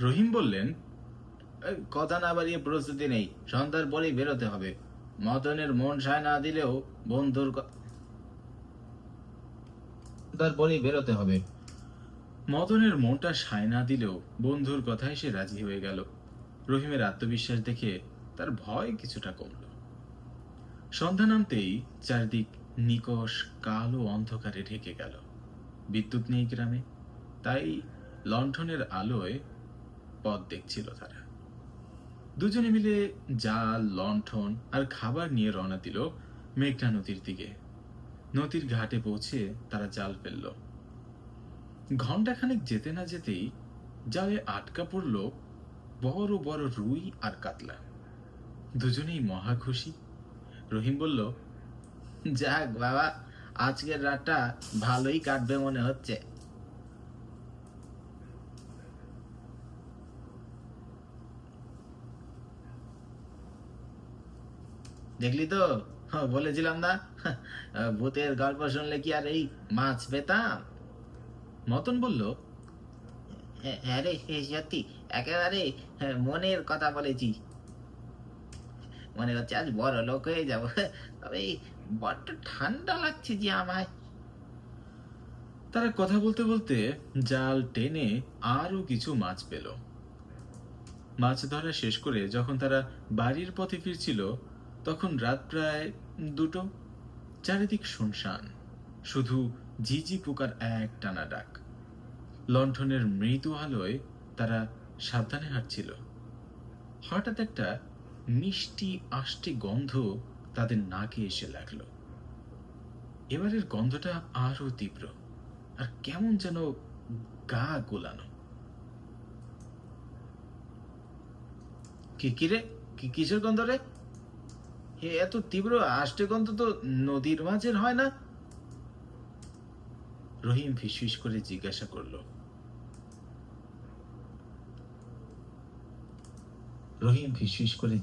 রহিম বললেন কথা না বাড়িয়ে প্রস্তুতি নেই, সন্ধ্যার পরেই বেরোতে হবে। মতনের মন সায় না দিলেও বন্ধুর সন্ধ্যার পরেই বেরোতে হবে। মদনের মনটা সায় না দিলেও বন্ধুর কথায় সে রাজি হয়ে গেল। রহিমের আত্মবিশ্বাস দেখে তার ভয় কিছুটা কমল। সন্ধ্যা নামতেই চারদিক নিকষ কালো অন্ধকারে ঢেকে গেল। বিদ্যুৎ নেই গ্রামে, তাই লণ্ঠনের আলোয় পথ দেখছিল তারা। দুজনে মিলে জাল, লণ্ঠন আর খাবার নিয়ে রওনা দিল মেঘনা নদীর দিকে। নদীর ঘাটে পৌঁছে তারা জাল ফেলল। ঘন্টাখানেক যেতে না যেতেই জালে আটকা পড়ল বড় বড় রুই আর কাতলা। দুজনেই মহা খুশি। রহিম বলল, যাক বাবা, আজকের রাতটা ভালোই কাটবে মনে হচ্ছে। দেখলি তো? হ্যাঁ, বলেছিলাম না। ভূতের গল্প শুনলে কি আর এই মাছ পেতাম? মতন বলল। হ্যাঁ রে এ সত্যি একেবারে হ্যাঁ, মনের কথা বলেছি। মনে হচ্ছে আজ বড় লোক হয়ে যাব। তবে বড্ড ঠান্ডা লাগছে যে আমায়। তারা কথা বলতে বলতে জাল টেনে আরও কিছু মাছ পেল। মাছ ধরা শেষ করে যখন তারা বাড়ির পথে ফিরছিল তখন রাত প্রায় দুটো, চারিদিক শুনশান। শুধু ঝিঝি পোকার এক টানা ডাক। লণ্ঠনের মৃদু আলোয় তারা সাবধানে হাঁটছিল। হঠাৎ একটা মিষ্টি আষ্টি গন্ধ তাদের নাকে এসে লাগল। এবারের গন্ধটা আরও তীব্র, আর কেমন যেন গা গোলানো। কি কি রে? কি, কিসের গন্ধ রে? এত তীব্র আষ্টে গন্ধ তো নদীর মাঝের হয় না? রহিম ফিসফিস করে জিজ্ঞাসা করল। রহিম ফিসফিস করে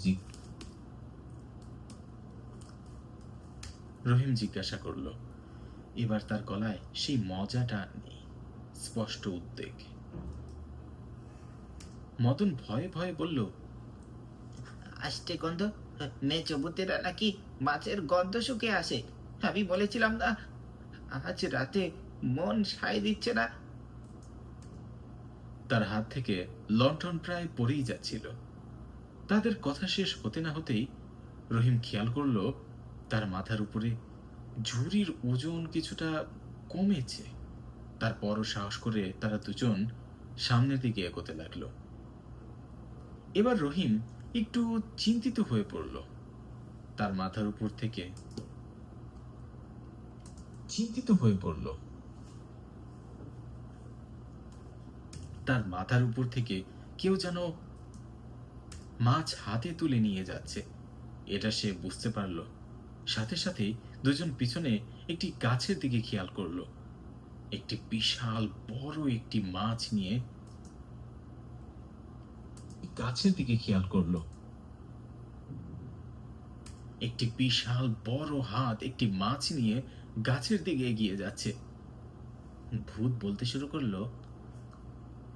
রহিম জিজ্ঞাসা করল, এবার তার গলায় সেই মজাটা নেই। স্পষ্ট উদ্বেগ। মদন ভয়ে ভয়ে বলল, আষ্টে গন্ধ? মেচো ভূতেরা নাকি মাছের গন্ধ শুকে আসে? আমি বলেছিলাম না, আজ রাতে মন সায় দিচ্ছে না। তার হাত থেকে লন্ঠন প্রায় পড়েই যাচ্ছিল। তাদের কথা শেষ হতে না হতেই রহিম খেয়াল করল, তার মাথার উপরে ঝুড়ির ওজন কিছুটা কমেছে। তারপরও সাহস করে তারা দুজন সামনের দিকে এগোতে লাগল। এবার রহিম একটু চিন্তিত হয়ে পড়ল। তার মাথার উপর থেকে চিন্তিত হয়ে পড়ল। তার মাথার উপর থেকে কেউ যেন মাছ হাতে তুলে নিয়ে যাচ্ছে। এটা সে বুঝতে পারল। সাথে সাথেই দুজন পিছনে একটি গাছের দিকে খেয়াল করল। একটি বিশাল বড় একটি মাছ নিয়ে গাছের দিকে খেয়াল করল। একটি বিশাল বড় হাত একটি মাছ নিয়ে গাছের দিকে এগিয়ে যাচ্ছে। ভূত বলতে শুরু করল,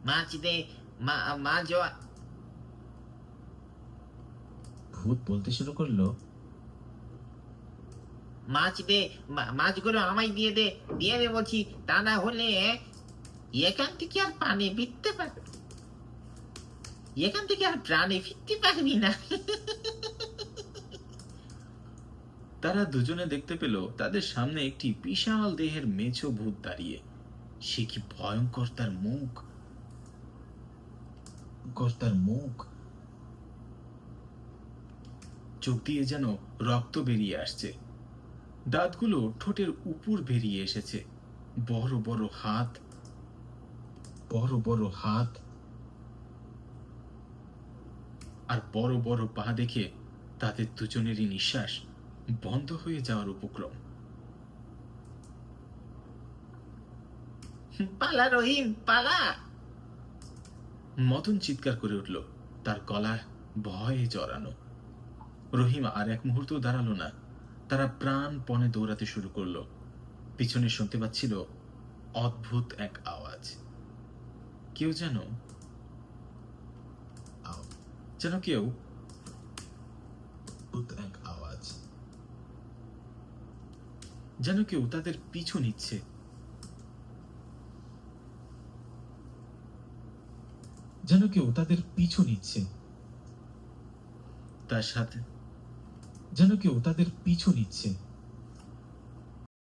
মাছ দে ভূত বলতে শুরু করল, মাছ দে মাছগুলো আমায় দিয়ে দে দিয়ে দে বলছি, তা না হলে এখান থেকে আর পানি ফিরতে পার এখান থেকে আর প্রাণে ফিরতে পারবি না। তারা দুজনে দেখতে পেল তাদের সামনে একটি বিশাল দেহের মেছো ভূত দাঁড়িয়ে। সে কি ভয়ঙ্কর তার মুখ? কর্তার মুখ। চোখ দিয়ে যেন রক্ত বেরিয়ে আসছে। দাঁতগুলো ঠোঁটের উপর বেরিয়ে এসেছে। বড় বড় হাত। বড় বড় হাত। আর বড় বড় পা দেখে তাদের দুজনেরই নিঃশ্বাস বন্ধ হয়ে যাওয়ার উপক্রম। পালা রহিম পালা! মদন চিৎকার করে উঠল তার গলা ভয়ে জড়ানো। রহিম আর এক মুহূর্ত দাঁড়াল না তারা প্রাণপণে দৌড়াতে শুরু করল। পিছনে শুনতে পাচ্ছিল অদ্ভুত এক আওয়াজ। কেউ যেন যেন কেউ এক আওয়াজ যেন কেউ তাদের পিছু নিচ্ছে। যেন কেউ তাদের পিছু নিচ্ছে। তার সাথে। যেন কেউ তাদের পিছু নিচ্ছে।